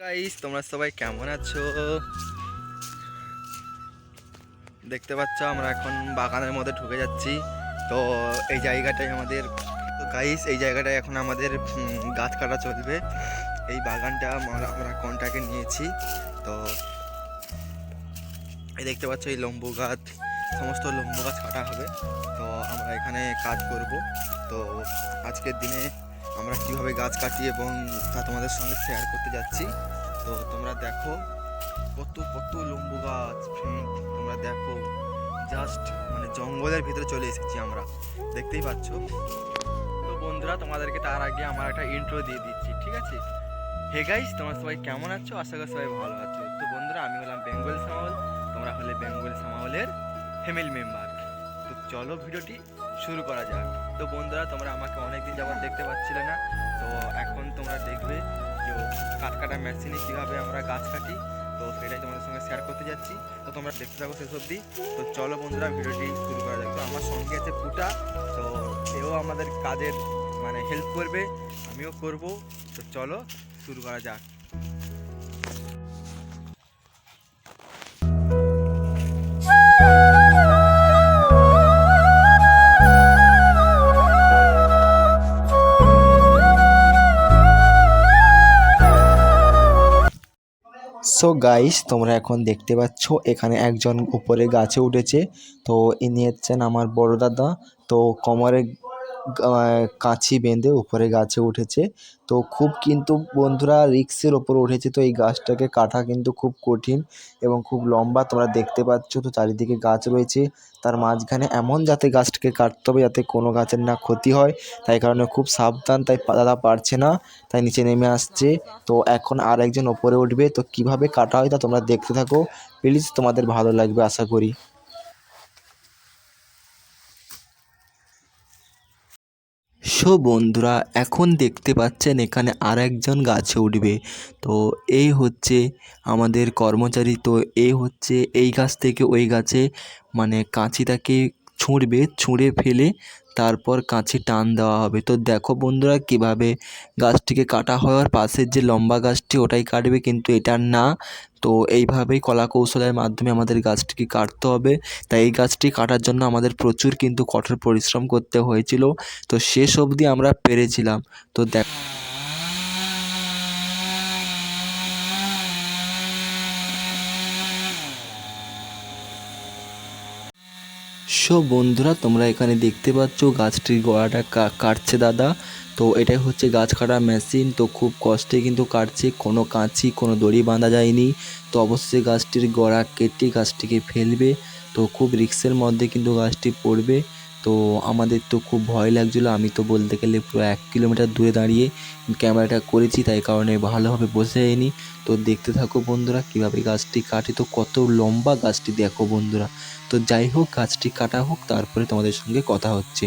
Guys তোমরা সবাই কেমন আছো? দেখতে পাচ্ছ, আমরা এখন বাগানের মধ্যে ঢুকে যাচ্ছি। তো এই জায়গাটায় আমাদের গাইস এই জায়গাটায় এখন আমাদের গাছ কাটা চলবে। এই বাগানটা আমরা আমরা কন্টাকে নিয়েছি? তো এই দেখতে পাচ্ছ, এই লম্বু গাছ, সমস্ত লম্বু গাছ কাটা হবে। তো আমরা এখানে কাজ করব। তো আজকের দিনে আমরা কীভাবে গাছ কাটি এবং তা তোমাদের সঙ্গে শেয়ার করতে যাচ্ছি। তো তোমরা দেখো কত কত লম্বু গাছ friend, তোমরা দেখো জাস্ট মানে জঙ্গলের ভিতরে চলে এসেছি আমরা। দেখতেই পাচ্ছ? তো বন্ধুরা তোমাদেরকে তার আগে আমার একটা ইন্ট্রো দিয়ে দিচ্ছি ঠিক আছে? হে গাইস তোমরা সবাই কেমন আছো? আশা করি সবাই ভালো আছো। তো বন্ধুরা আমি হলাম বেঙ্গল সামাল তোমরা হলে বেঙ্গল সামালের ফ্যামিলি মেম্বার তো চলো ভিডিওটি শুরু করা যাক। তো বন্ধুরা, তোমরা আমাকে অনেকদিন যাবত দেখতে পাচ্ছিলে না। তো এখন তোমরা দেখবে যে কাঠ কাটা মেশিনে কীভাবে আমরা গাছ কাটি। তো সেটাই তোমাদের সঙ্গে শেয়ার করতে যাচ্ছি। তো তোমরা দেখতে থাকো শেষ অবধি। তো চলো বন্ধুরা, ভিডিওটি শুরু করা যাক। তো আমার সঙ্গে আছে পুটা। তো এও আমাদের কাজের মানে হেল্প করবে। আমিও করব। তো চলো শুরু করা যাক। সো গাইস তোমরা এখন দেখতে পাচ্ছ, এখানে একজন উপরে গাছে উঠেছে। তো ইনি হচ্ছেন আমার বড় দাদা। তো কোমরে কাঁচি বেঁধে উপরে গাছে উঠেছে। তো খুব কিন্তু বন্ধুরা রিক্সের ওপর উঠেছে। তো এই গাছটাকে কাটা কিন্তু খুব কঠিন এবং খুব লম্বা তোমরা দেখতে পাচ্ছ। তো চারিদিকে গাছ রয়েছে। তার মাঝখানে এমন যাতে গাছটাকে কাটতে হবে যাতে কোনো গাছের না ক্ষতি হয়। তাই কারণে খুব সাবধান, তাই দাদা পারছে না, তাই নিচে নেমে আসছে। তো এখন আর একজন ওপরে উঠবে। তো কীভাবে কাটা হয় তা তোমরা দেখতে থাকো। প্লিজ তোমাদের ভালো লাগবে, আশা করি। সো বন্ধুরা? এখন দেখতে পাচ্ছেন এখানে আর একজন গাছে উঠবে। তো এই হচ্ছে আমাদের কর্মচারী। তো এই হচ্ছে এই গাছ থেকে ওই গাছে মানে কাঁচিটাকে ছুঁড়বে, ছুঁড়ে ফেলে তারপর কাঁচি টান দেওয়া হবে। তো দেখো বন্ধুরা কীভাবে গাছটিকে কাটা হওয়ার পাশের যে লম্বা গাছটি, ওটাই কাটবে, কিন্তু এটা না। তো এইভাবেই কলা কৌশলের মাধ্যমে আমাদের গাছটিকে কাটতে হবে। তাই এই গাছটি কাটার জন্য আমাদের প্রচুর কিন্তু কঠোর পরিশ্রম করতে হয়েছিল। তো শেষ অবধি আমরা পেরেছিলাম। তো দেখ সো বন্ধুরা, তোমরা এখানে দেখতে পাচ্ছ গাছটির গোড়াটা কাটছে দাদা। তো এটাই হচ্ছে গাছ কাটার মেশিন তো খুব কষ্টে কিন্তু কাটছে। কোনো কাঁচি, কোনো দড়ি বাঁধা যায়নি। তো অবশ্যই গাছটির গোড়া কেটে গাছটিকে ফেলবে। তো খুব রিক্সের মধ্যে কিন্তু গাছটি পড়বে। তো আমাদের তো খুব ভয় লাগছিল। আমি তো বলতে গেলে পুরো এক কিলোমিটার দূরে দাঁড়িয়ে ক্যামেরাটা করেছি, তাই কারণে ভালোভাবে বসে যায়নি তো দেখতে থাকো বন্ধুরা কীভাবে গাছটি কাটে। তো কত লম্বা গাছটি দেখো বন্ধুরা। তো যাই হোক, গাছটি কাটা হোক, তারপরে তোমাদের সঙ্গে কথা হচ্ছে।